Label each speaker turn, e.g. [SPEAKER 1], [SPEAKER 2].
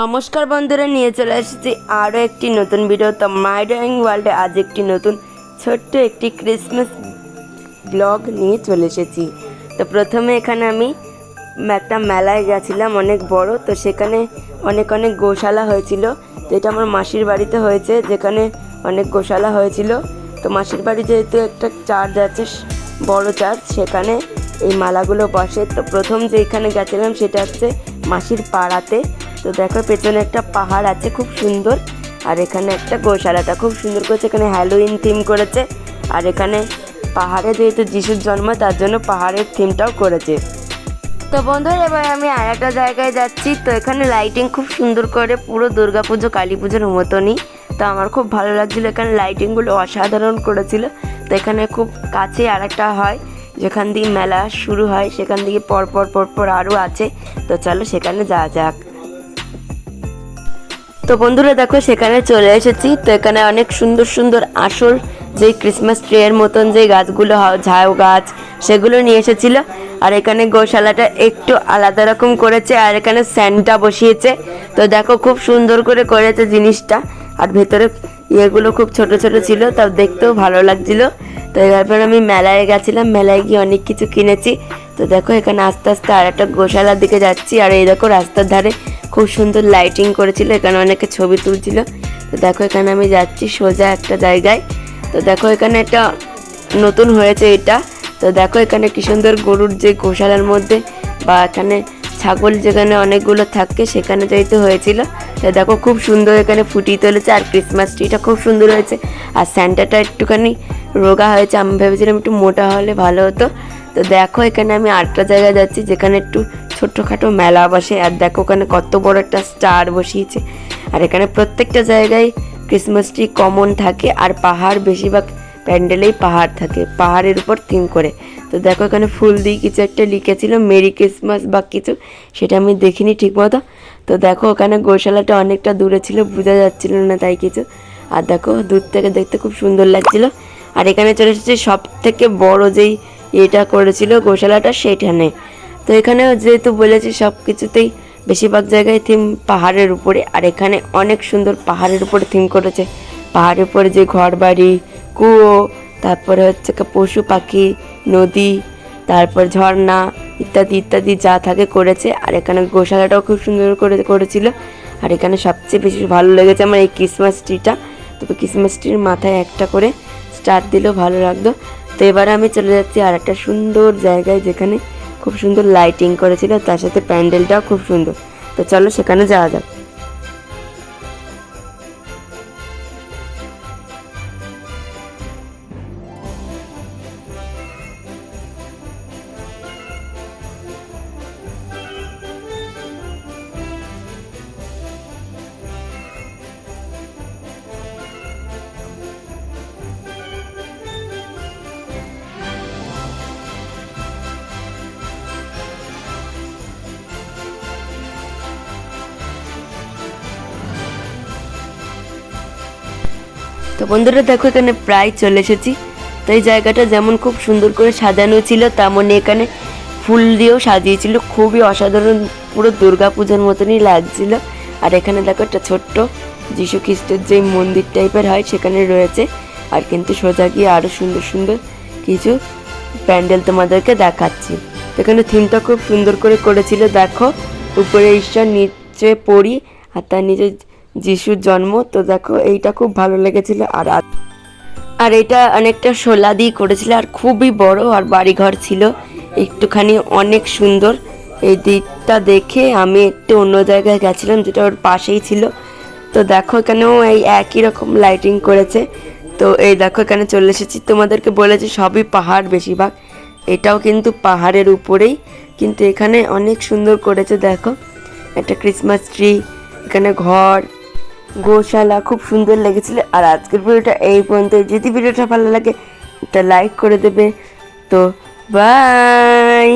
[SPEAKER 1] নমস্কার বন্ধুরা, নিয়ে চলে এসেছি আরও একটি নতুন ভিডিও তো মাই ড্রয়িং ওয়ার্ল্ডে আজ একটি নতুন ছোট্ট একটি ক্রিসমাস ব্লগ নিয়ে চলে এসেছি। তো প্রথমে এখানে আমি একটা মেলায় গেছিলাম, অনেক বড়। তো সেখানে অনেক অনেক গোশালা হয়েছিল। তো এটা আমার মাসির বাড়িতে হয়েছে, যেখানে অনেক গোশালা হয়েছিল। তো মাসির বাড়ি যেহেতু একটা চার্জ আছে, বড় চার্চ সেখানে এই মালাগুলো বসে। তো প্রথম যে এখানে গেছিলাম, সেটা হচ্ছে মাসির পাড়াতে তো দেখো, পেছনে একটা পাহাড় আছে খুব সুন্দর, আর এখানে একটা গোশালাটা খুব সুন্দর করেছে, এখানে হ্যালোইন থিম করেছে, আর এখানে পাহাড়ে যেহেতু যিশুর জন্ম, তার জন্য পাহাড়ের থিমটাও করেছে। তো বন্ধুরা, এবার আমি আর একটা জায়গায় যাচ্ছি, তো এখানে লাইটিং খুব সুন্দর করে, পুরো দুর্গাপুজো কালী পুজোর মতনই। তো আমার খুব ভালো লাগছিল, এখানে লাইটিংগুলো অসাধারণ করেছিল। তো এখানে খুব কাছে আর একটা হয়, যেখান দিয়ে মেলা শুরু হয়, সেখান থেকে পরপর পরপর আরও আছে। তো চলো, সেখানে যাওয়া যাক। তো বন্ধুরা দেখো, সেখানে চলে এসেছি। তো এখানে অনেক সুন্দর সুন্দর আসল যে ক্রিসমাস ট্রি এর মতন যে গাছগুলো ঝাউ গাছ, সেগুলো নিয়ে এসেছিল। আর এখানে গোশালাটা একটু আলাদা রকম করেছে, আর এখানে স্যান্টা বসিয়েছে। তো দেখো, খুব সুন্দর করে করেছে জিনিসটা। আর ভেতরে ইয়েগুলো খুব ছোট ছোট ছিল, তাও দেখতেও ভালো লাগছিল। তো এবার আমি মেলায় গেছিলাম, মেলায় গিয়ে অনেক কিছু কিনেছি। তো দেখো, এখানে আস্তে আস্তে আর একটা গোশালার দিকে যাচ্ছি। আর এই দেখো, রাস্তার ধারে খুব সুন্দর লাইটিং করেছিল, এখানে অনেকে ছবি তুলছিল। তো দেখো, এখানে আমি যাচ্ছি সোজা একটা জায়গায়। তো দেখো, এখানে একটা নতুন হয়েছে এটা। তো দেখো, এখানে কি সুন্দর গরুর যে গোশালার মধ্যে বা এখানে ছাগল যেখানে অনেকগুলো থাকে, সেখানে যেহেতু হয়েছিল। তো দেখো, খুব সুন্দর এখানে ফুটিয়ে তুলেছে। আর ক্রিসমাস ট্রিটা খুব সুন্দর হয়েছে। আর স্যান্টাটা একটুখানি রোগা হয়েছে। আমি ভেবেছিলাম একটু মোটা হলে ভালো হতো। তো দেখো, এখানে আমি আরেকটা জায়গায় যাচ্ছি, যেখানে একটু ছোট্টখাটো মেলা বসে। আর দেখো, ওখানে কত বড় একটা স্টার বসিয়েছে। আর এখানে প্রত্যেকটা জায়গায় ক্রিসমাস ট্রি কমন থাকে, আর পাহাড় বেশিরভাগ প্যান্ডেলেই পাহাড় থাকে, পাহাড়ের উপর থিম করে। তো দেখো, এখানে ফুল দিয়ে কিছু একটা লিখেছিল, মেরি ক্রিসমাস বা কিছু, সেটা আমি দেখিনি ঠিক মতো তো দেখো, ওখানে গোশালাটা অনেকটা দূরে ছিল, বোঝা যাচ্ছিল না তাই কিছু। আর দেখো, দূর থেকে দেখতে খুব সুন্দর লাগছিল। আর এখানে চলে এসেছে সব থেকে বড় যেই এটা করেছিল গোশালাটা সেইখানে তো এখানে যেহেতু বলেছি সব কিছুতেই বেশিরভাগ জায়গায় থিম পাহাড়ের উপরে, আর এখানে অনেক সুন্দর পাহাড়ের উপরে থিম করেছে। পাহাড়ের উপরে যে ঘর বাড়ি কুয়ো, তারপরে হচ্ছে পশু পাখি, নদী, তারপর ঝর্ণা ইত্যাদি ইত্যাদি যা থাকে করেছে। আর এখানে গোশালাটাও খুব সুন্দর করে করেছিল। আর এখানে সবচেয়ে বেশি ভালো লেগেছে আমার এই ক্রিসমাস ট্রিটা তবে ক্রিসমাস ট্রির মাথায় একটা করে স্টার দিলেও ভালো লাগতো। তো এবারে আমি চলে যাচ্ছি আর একটা সুন্দর জায়গায় যেখানে খুব সুন্দর লাইটিং করেছিল, তার সাথে প্যান্ডেলটাও খুব সুন্দর। তো চলো সেখানে যাওয়া যাক। তো বন্ধুরা দেখো, এখানে প্রায় চলে এসেছি। তো এই জায়গাটা যেমন খুব সুন্দর করে সাজানো ছিল, তেমনই এখানে ফুল দিয়েও সাজিয়েছিল। খুবই অসাধারণ, পুরো দুর্গা পূজার মতনই লাগছিল। আর এখানে দেখো একটা ছোট্ট যিশু খ্রিস্টের যে মন্দির টাইপের হয়, সেখানে রয়েছে। আর কিন্তু সোজা গিয়ে আরও সুন্দর সুন্দর কিছু প্যান্ডেল তোমাদেরকে দেখাচ্ছি। এখানে থিমটা খুব সুন্দর করে করেছিল। দেখো, উপরে ঈশ্বর নিচে পড়ি, আর তার নিচে যিশুর জন্ম, তো দেখো এইটা খুব ভালো লেগেছিল আর আর এটা অনেকটা শোলা দিয়ে করেছিল আর খুবই বড় আর বাড়িঘর ছিল, একটুখানি অনেক সুন্দর। এই দিকটা দেখে আমি একটু অন্য জায়গায় গেছিলাম যেটা ওর পাশেই ছিল। তো দেখো এখানেও এই একই রকম লাইটিং করেছে। তো এই দেখো এখানে চলে এসেছি। তোমাদেরকে বলেছি সবই পাহাড় বেশিরভাগ, এটাও কিন্তু পাহাড়ের উপরেই। কিন্তু এখানে অনেক সুন্দর করেছে, দেখো। একটা ক্রিসমাস ট্রি এখানে ঘর গোশালা, খুব সুন্দর লেগেছিল। আর আজকের ভিডিওটা এই পর্যন্ত যদি ভিডিওটা ভালো লাগে, একটা লাইক করে দেবে। তো বাই